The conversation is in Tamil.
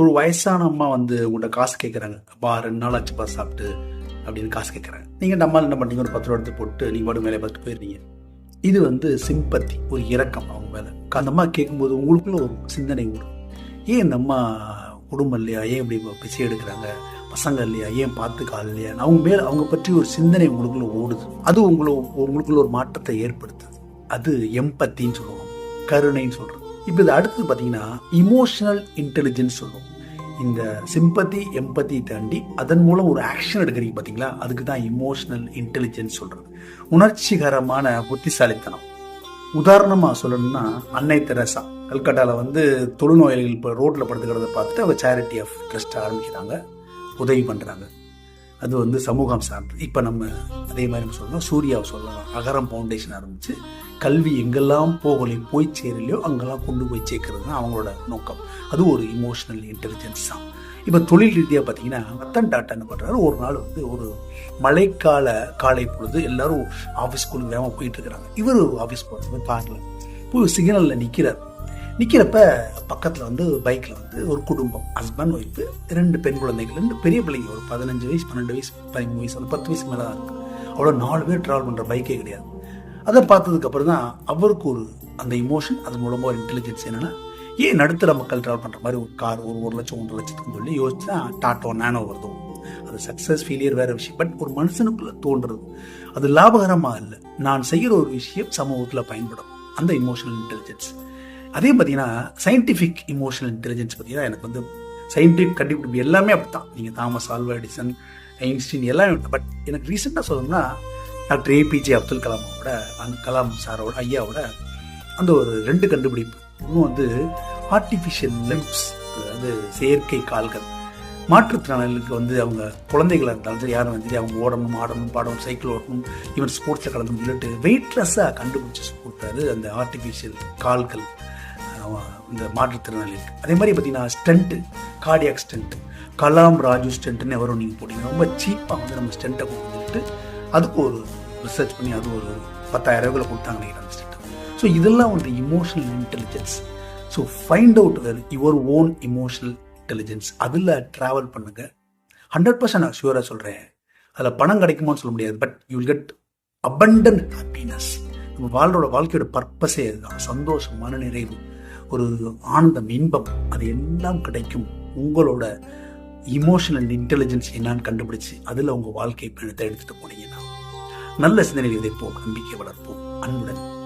ஒரு வயசான அம்மா வந்து உங்கள்கிட்ட காசு கேட்குறாங்க அப்பா ரெண்டு நாள் ஆச்சுப்பா சாப்பிட்டு அப்படின்னு காசு கேட்குறாங்க நீங்கள் நம்மளால் என்ன பண்ணீங்க ஒரு பத்து ரூபா எடுத்து போட்டு நீங்கள் பாட்டு மேலே பார்த்து போயிடுறீங்க. இது வந்து சிம்பத்தி ஒரு இரக்கம் அவங்க மேலே. அந்த அம்மா கேட்கும்போது உங்களுக்குள்ள ஒரு சிந்தனை ஓடும் ஏன் இந்த அம்மா குடும்பம் இல்லையா? ஏன் இப்படி பிச்சை எடுக்கிறாங்க? பசங்க இல்லையா? ஏன் பார்த்துக்கால் இல்லையா? அவங்க மேலே அவங்க பற்றி ஒரு சிந்தனை உங்களுக்குள்ள ஓடுது. அது உங்களை உங்களுக்குள்ள ஒரு மாற்றத்தை ஏற்படுத்துது. அது எம்பத்தின்னு சொல்லுவோம் கருணைன்னு சொல்கிறோம் இப்போ இது அடுத்தது பார்த்தீங்கன்னா இமோஷனல் இன்டெலிஜென்ஸ் சொல்லுவோம் இந்த சிம்பத்தி எம்பத்தி தாண்டி அதன் மூலம் ஒரு ஆக்ஷன் எடுக்கிறீங்க பார்த்தீங்களா அதுக்கு தான் இமோஷனல் இன்டெலிஜென்ஸ் சொல்கிறது உணர்ச்சிகரமான புத்திசாலித்தனம். உதாரணமாக சொல்லணும்னா அன்னை தெரசா கல்கட்டாவில் வந்து தொழுநோயாளிகள் இப்போ ரோட்டில் படுத்துக்கிறத பார்த்துட்டு அவங்க சேரிட்டி ஆஃப் ட்ரஸ்ட் ஆரம்பிக்கிறாங்க உதவி பண்ணுறாங்க அது வந்து சமூகம் சார்ந்து. இப்போ நம்ம அதே மாதிரி நம்ம சொல்லலாம் சூர்யாவை சொல்லலாம். அகரம் ஃபவுண்டேஷன் ஆரம்பித்து கல்வி எங்கெல்லாம் போகலையும் போய் சேரலையோ அங்கெல்லாம் கொண்டு போய் சேர்க்கறது தான் அவங்களோட நோக்கம். அது ஒரு இமோஷனல் இன்டெலிஜென்ஸ் தான். இப்போ தொழில் ரீதியாக பார்த்தீங்கன்னா ரத்தன் டாட்டா என்ன பண்ணுறாரு ஒரு நாள் வந்து ஒரு மழைக்கால காலை பொழுது எல்லாரும் ஆஃபீஸ்க்குள்ள வேகமாக போயிட்டு இருக்கிறாங்க. இவர் ஆஃபீஸ் போகிறது காரில் போய் சிக்னலில் நிற்கிறார் நிற்கிறப்ப பக்கத்தில் வந்து பைக்கில் வந்து ஒரு குடும்பம் ஹஸ்பண்ட் ஒய்ஃபு ரெண்டு பெண் குழந்தைகள் ரெண்டு பெரிய பிள்ளைங்க. ஒரு பதினஞ்சு வயசு பன்னெண்டு வயசு பதிமூணு வயசு அந்த பத்து வயசு மேலே தான் இருக்குது அவ்வளோ நாலு பேர் ட்ராவல் பண்ணுற பைக்கே கிடையாது. அதை பார்த்ததுக்கப்புறம் தான் அவருக்கு ஒரு அந்த இமோஷன் அது மூலமாக ஒரு இன்டெலிஜென்ஸ் என்னென்னா ஏன் நடுத்தர மக்கள் ட்ராவல் பண்ணுற மாதிரி ஒரு கார் ஒரு ஒரு லட்சம் ஒன்றரை லட்சத்துக்கு சொல்லி யோசிச்சா டாட்டோ நானோ வருது. அது சக்ஸஸ் ஃபெயிலியர் வேறு விஷயம். பட் ஒரு மனுஷனுக்குள்ளே தோன்றுறது அது லாபகரமாக இல்லை. நான் செய்கிற ஒரு விஷயம் சமூகத்தில் பயன்படும். அந்த இமோஷனல் இன்டெலிஜென்ஸ் அதே பார்த்தீங்கன்னா சயின்டிஃபிக் இமோஷனல் இன்டெலிஜென்ஸ் பார்த்தீங்கன்னா எனக்கு வந்து சயின்டிஃபிக் கண்டுபிடிப்பு எல்லாமே அப்படி தான் நீங்கள் தாமஸ் ஆல்வா எடிசன் ஐன்ஸ்டீன் எல்லாமே பட் எனக்கு ரீசெண்டாக சொல்லணும்னா டாக்டர் ஏபிஜே அப்துல் கலாமோட அந்த கலாம் சாரோட ஐயாவோட அந்த ஒரு ரெண்டு கண்டுபிடிப்பு. இன்னும் வந்து ஆர்டிஃபிஷியல் லிம்ஸ் அதாவது செயற்கை கால்கள். மாற்றுத்திறனாளிகளுக்கு வந்து அவங்க குழந்தைகளாக இருந்தாலும் சரி யாரும் வந்து அவங்க ஓடணும் ஆடணும் பாடணும் சைக்கிள் ஓடணும் ஈவன் ஸ்போர்ட்ஸில் கலந்து சொல்லிட்டு வெயிட்லெஸ்ஸாக கண்டுபிடிச்சி கொடுத்தாரு அந்த ஆர்டிஃபிஷியல் கால்கள். இந்த மாற்றுத்திறனாளிகளுக்கு அதே மாதிரி பார்த்தீங்கன்னா stent cardiac stent Kalam Raju ஸ்டண்ட்டுன்னு எவரும் நீங்கள் போட்டிங்க ரொம்ப சீப்பாக வந்து நம்ம ஸ்டண்ட்டை கொண்டு வந்துட்டு அதுக்கு ஒரு ரிசர்ச் பண்ணி அது ஒரு பத்தாயிரம் ரூபாய்க்குள்ள கொடுத்தாங்க நினைக்கிறேன் அந்த ஸ்டண்ட்டு. ஸோ இதெல்லாம் வந்து emotional intelligence so find out well your own emotional intelligence அதில் ட்ராவல் பண்ணுங்கள் ஹண்ட்ரட் பர்சன்ட் நான் ஷுவராக சொல்கிறேன் அதில் பணம் கிடைக்குமான்னு சொல்ல முடியாது. But you will get abundant happiness நம்ம வாழ்றோட வாழ்க்கையோட பர்பஸே அதுதான் சந்தோஷம் மன நிறைவு ஒரு ஆனந்தம் இன்பம் அது எல்லாம் கிடைக்கும். உங்களோட இமோஷனல் இன்டெலிஜென்ஸ் என்னான்னு கண்டுபிடிச்சு அதில் உங்கள் வாழ்க்கை பயணத்தை எடுத்துகிட்டு போனீங்கன்னா நல்ல சிந்தனை விதைப்போம் நம்பிக்கை வளர்ப்போம். அன்புடன்